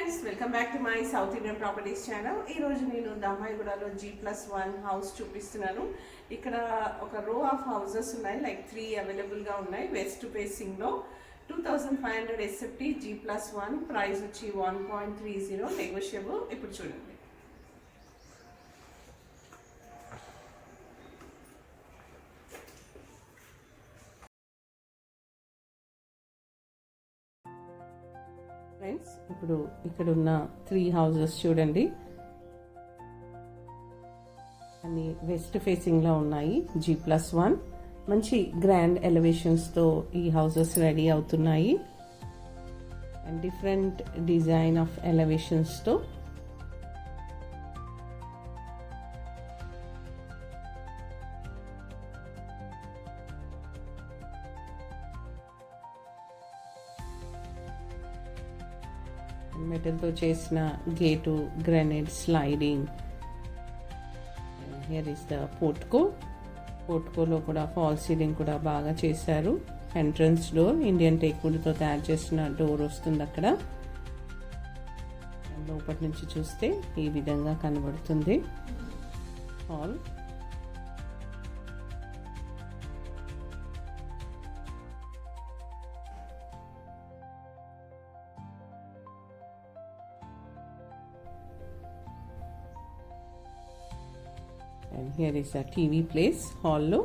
Friends welcome back to my south Indian properties channel ఈరోజు నేను దమ్మాయిగూడలో జీ ప్లస్ వన్ హౌస్ చూపిస్తున్నాను. ఇక్కడ ఒక రో ఆఫ్ హౌసెస్ ఉన్నాయి లైక్ త్రీ అవైలబుల్గా ఉన్నాయి వెస్ట్ ఫేసింగ్లో two thousand five hundred SFT G plus one price వచ్చి one point three zero negotiable ఇప్పుడు చూడండి. ఇప్పుడు ఇక్కడ ఉన్న త్రీ హౌజెస్ చూడండి. అన్ని వెస్ట్ ఫేసింగ్లో ఉన్నాయి. జీ ప్లస్ వన్ మంచి గ్రాండ్ ఎలివేషన్స్తో ఈ హౌసెస్ రెడీ అవుతున్నాయి. అండ్ డిఫరెంట్ డిజైన్ ఆఫ్ ఎలివేషన్స్తో మెటల్తో చేసిన gate grenade sliding. Here is the portico పోర్ట్కోలో కూడా ఫాల్ సీలింగ్ కూడా బాగా చేశారు. ఎంట్రన్స్ డోర్ ఇండియన్ టేకుడ్తో తయారు చేసిన డోర్ వస్తుంది అక్కడ. లోపటి నుంచి చూస్తే ఈ విధంగా కనబడుతుంది. Hall and here is the TV place హాల్లో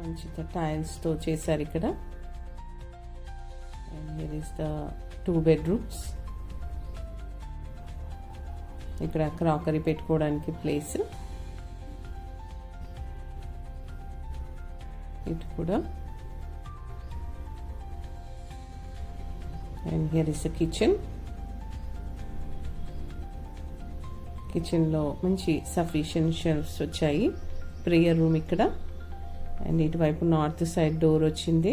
మంచిగా టైల్స్తో చేశారు ఇక్కడ. And here is the two bedrooms ఇక్కడ క్రాకరీ పెట్టుకోవడానికి ప్లేస్ ఇటు కూడా. అండ్ హియర్ ఇస్ కిచెన్ కిచెన్లో మంచి సఫిషియెంట్ షెల్ఫ్స్ వచ్చాయి. ప్రేయర్ రూమ్ ఇక్కడ. అండ్ ఇటువైపు నార్త్ సైడ్ డోర్ వచ్చింది.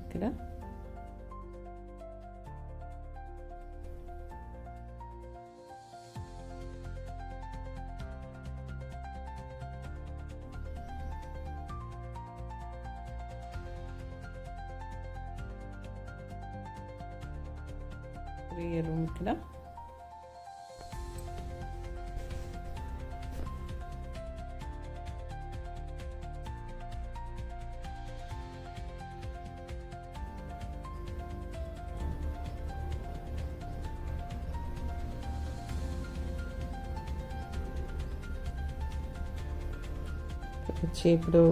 ఇక్కడ ప్రేయర్ రూమ్ ఇక్కడ వచ్చి ఇప్పుడు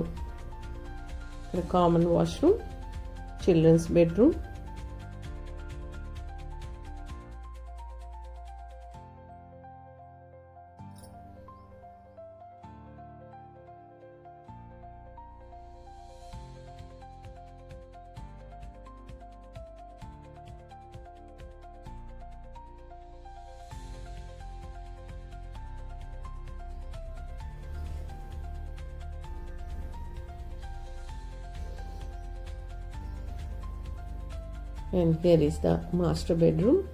ఇక్కడ common washroom children's bedroom and here is the master bedroom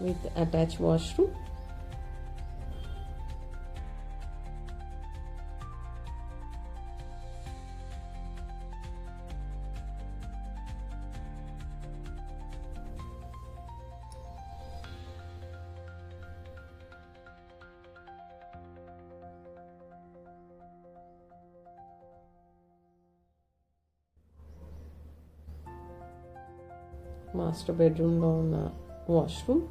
with attached washroom master బెడ్రూమ్లో ఉన్న వాష్రూమ్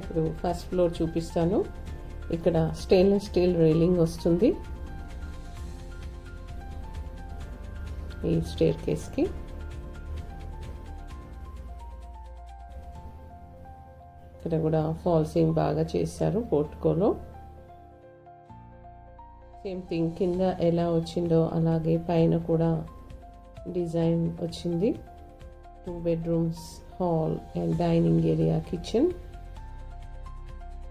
ఇప్పుడు ఫస్ట్ ఫ్లోర్ చూపిస్తాను. ఇక్కడ స్టెయిన్లెస్ స్టీల్ రైలింగ్ వస్తుంది. ఈ స్టేర్ కేస్కి ఇక్కడ కూడా ఫాల్సింగ్ బాగా చేశారు పోర్టుకోలో సేమ్ థింగ్ కింద ఎలా వచ్చిందో అలాగే పైన కూడా డిజైన్ వచ్చింది. Two bedrooms hall and dining area kitchen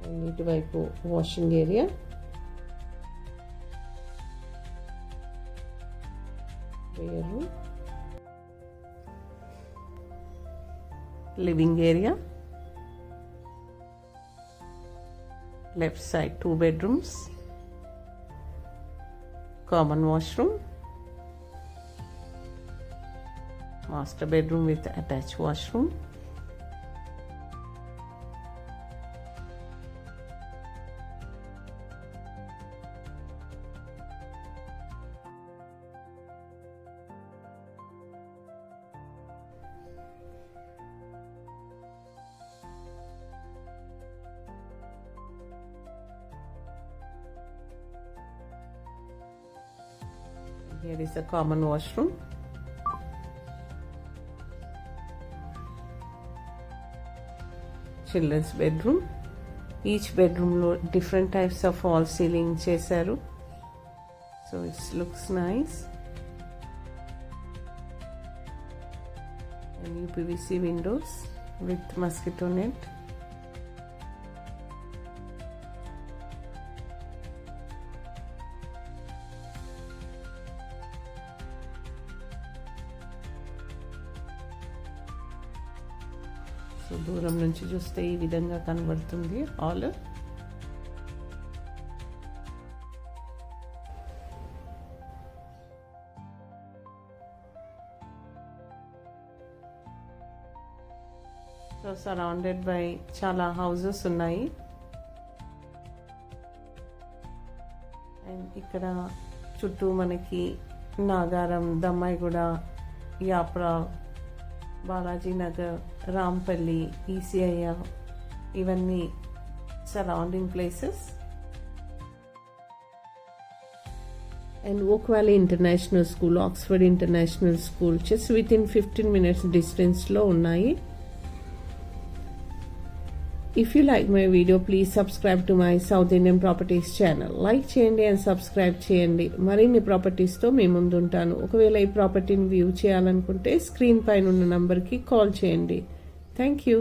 and need to wipe washing area. room living area. Left side two bedrooms. Common washroom. Master bedroom with attached washroom. here is a common washroom children's bedroom each బెడ్రూమ్లో different types of wall ceiling చేశారు so it's looks nice and UPVC windows with mosquito net So దూరం నుంచి చూస్తే ఈ విధంగా కనబడుతుంది hall so surrounded by చాలా houses ఉన్నాయి. అండ్ ఇక్కడ చుట్టూ మనకి నాగారం దమ్మాయిగూడ యాప్రా బాలాజీ నగర్ రాంపల్లి ఈసీఐఆర్ ఇవన్నీ surrounding places and oak valley international school Oxford international school chess within fifteen minutes డిస్టెన్స్లో ఉన్నాయి. If you like my video please subscribe to my South Indian properties channel like చేయండి and subscribe చేయండి. మరిన్ని ప్రాపర్టీస్తో మీ ముందు ఉంటాను. ఒకవేళ ఈ ప్రాపర్టీని వ్యూ చేయాలనుకుంటే స్క్రీన్ పైన ఉన్న నంబర్కి కాల్ చేయండి. Thank you